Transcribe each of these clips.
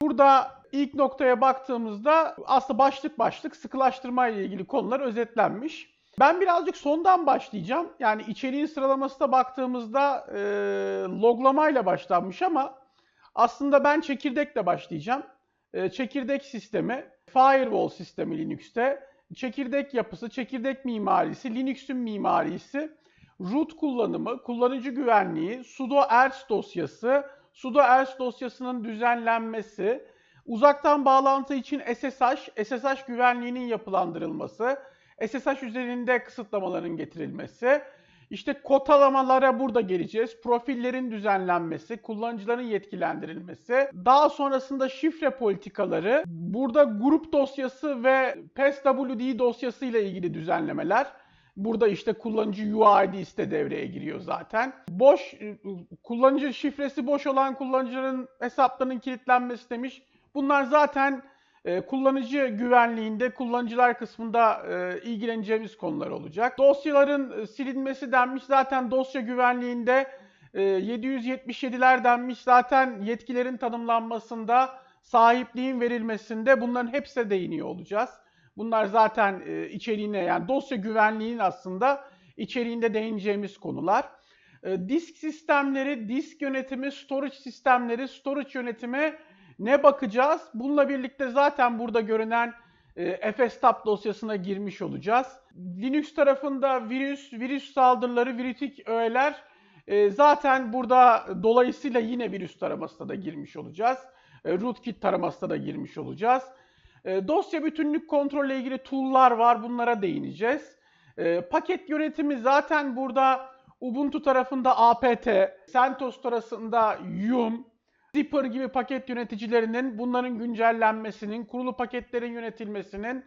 Burada ilk noktaya baktığımızda aslında başlık başlık sıkılaştırma ile ilgili konular özetlenmiş. Ben birazcık sondan başlayacağım. Yani içeriğin sıralamasına baktığımızda e, loglamayla başlanmış ama aslında ben çekirdekle başlayacağım. E, çekirdek sistemi, firewall sistemi Linux'te, çekirdek yapısı, çekirdek mimarisi, Linux'ün mimarisi, root kullanımı, kullanıcı güvenliği, sudo ers dosyası, sudo ers dosyasının düzenlenmesi, uzaktan bağlantı için SSH, SSH güvenliğinin yapılandırılması, SSH üzerinde kısıtlamaların getirilmesi, işte kotalamalara burada geleceğiz. Profillerin düzenlenmesi, kullanıcıların yetkilendirilmesi, daha sonrasında şifre politikaları, burada grup dosyası ve PSWD dosyası ile ilgili düzenlemeler. Burada işte kullanıcı UID de devreye giriyor zaten. Boş kullanıcı şifresi boş olan kullanıcıların hesaplarının kilitlenmesi demiş. Bunlar zaten e, kullanıcı güvenliğinde, kullanıcılar kısmında e, ilgileneceğimiz konular olacak. Dosyaların e, silinmesi denmiş. Zaten dosya güvenliğinde e, 777'ler denmiş. Zaten yetkilerin tanımlanmasında, sahipliğin verilmesinde bunların hepsine değiniyor olacağız. Bunlar zaten e, içeriğine yani dosya güvenliğinin aslında içeriğinde değineceğimiz konular. E, disk sistemleri, disk yönetimi, storage sistemleri, storage yönetimi ne bakacağız? Bununla birlikte zaten burada görünen e, fstab dosyasına girmiş olacağız. Linux tarafında virüs, virüs saldırıları, virütik öğeler e, zaten burada dolayısıyla yine virüs taramasına da girmiş olacağız. E, rootkit taramasına da girmiş olacağız. E, dosya bütünlük kontrolle ilgili tool'lar var. Bunlara değineceğiz. E, paket yönetimi zaten burada Ubuntu tarafında apt, CentOS tarafında yum, Zipper gibi paket yöneticilerinin bunların güncellenmesinin, kurulu paketlerin yönetilmesinin,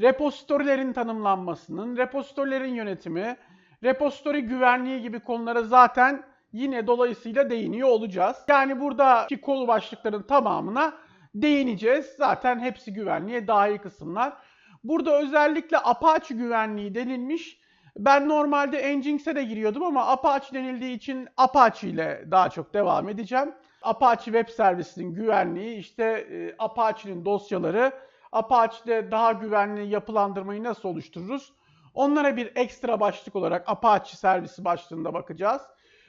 repositorilerin tanımlanmasının, repositorilerin yönetimi, repositori güvenliği gibi konulara zaten yine dolayısıyla değiniyor olacağız. Yani buradaki konu başlıkların tamamına değineceğiz. Zaten hepsi güvenliğe dahil kısımlar. Burada özellikle Apache güvenliği denilmiş. Ben normalde Nginx'e de giriyordum ama Apache denildiği için Apache ile daha çok devam edeceğim. Apache Web Servisi'nin güvenliği, işte e, Apache'nin dosyaları, Apache'de daha güvenli yapılandırmayı nasıl oluştururuz? Onlara bir ekstra başlık olarak Apache servisi başlığında bakacağız.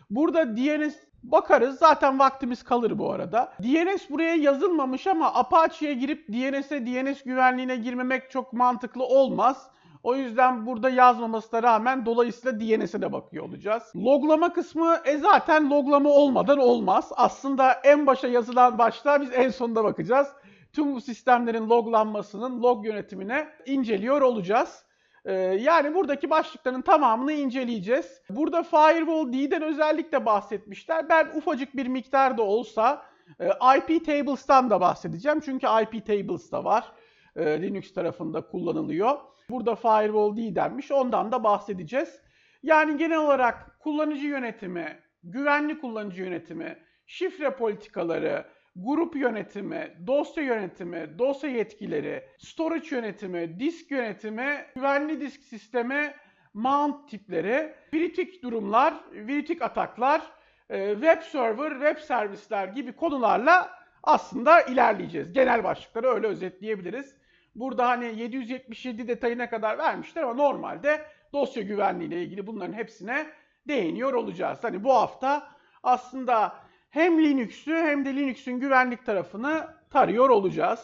Burada DNS bakarız. Zaten vaktimiz kalır bu arada. DNS buraya yazılmamış ama Apache'ye girip DNS'e, DNS güvenliğine girmemek çok mantıklı olmaz. O yüzden burada yazmamasına rağmen dolayısıyla DNS'e de bakıyor olacağız. Loglama kısmı e zaten loglama olmadan olmaz. Aslında en başa yazılan başlığa biz en sonunda bakacağız. Tüm bu sistemlerin loglanmasının log yönetimine inceliyor olacağız. Ee, yani buradaki başlıkların tamamını inceleyeceğiz. Burada Firewall D'den özellikle bahsetmişler. Ben ufacık bir miktar da olsa e, IP Tables'tan da bahsedeceğim. Çünkü IP Tables da var. E, Linux tarafında kullanılıyor. Burada Firewall D denmiş. Ondan da bahsedeceğiz. Yani genel olarak kullanıcı yönetimi, güvenli kullanıcı yönetimi, şifre politikaları, grup yönetimi, dosya yönetimi, dosya yetkileri, storage yönetimi, disk yönetimi, güvenli disk sistemi, mount tipleri, kritik durumlar, kritik ataklar, e, web server, web servisler gibi konularla aslında ilerleyeceğiz. Genel başlıkları öyle özetleyebiliriz. Burada hani 777 detayına kadar vermişler ama normalde dosya güvenliği ile ilgili bunların hepsine değiniyor olacağız. Hani bu hafta aslında hem Linux'ü hem de Linux'ün güvenlik tarafını tarıyor olacağız.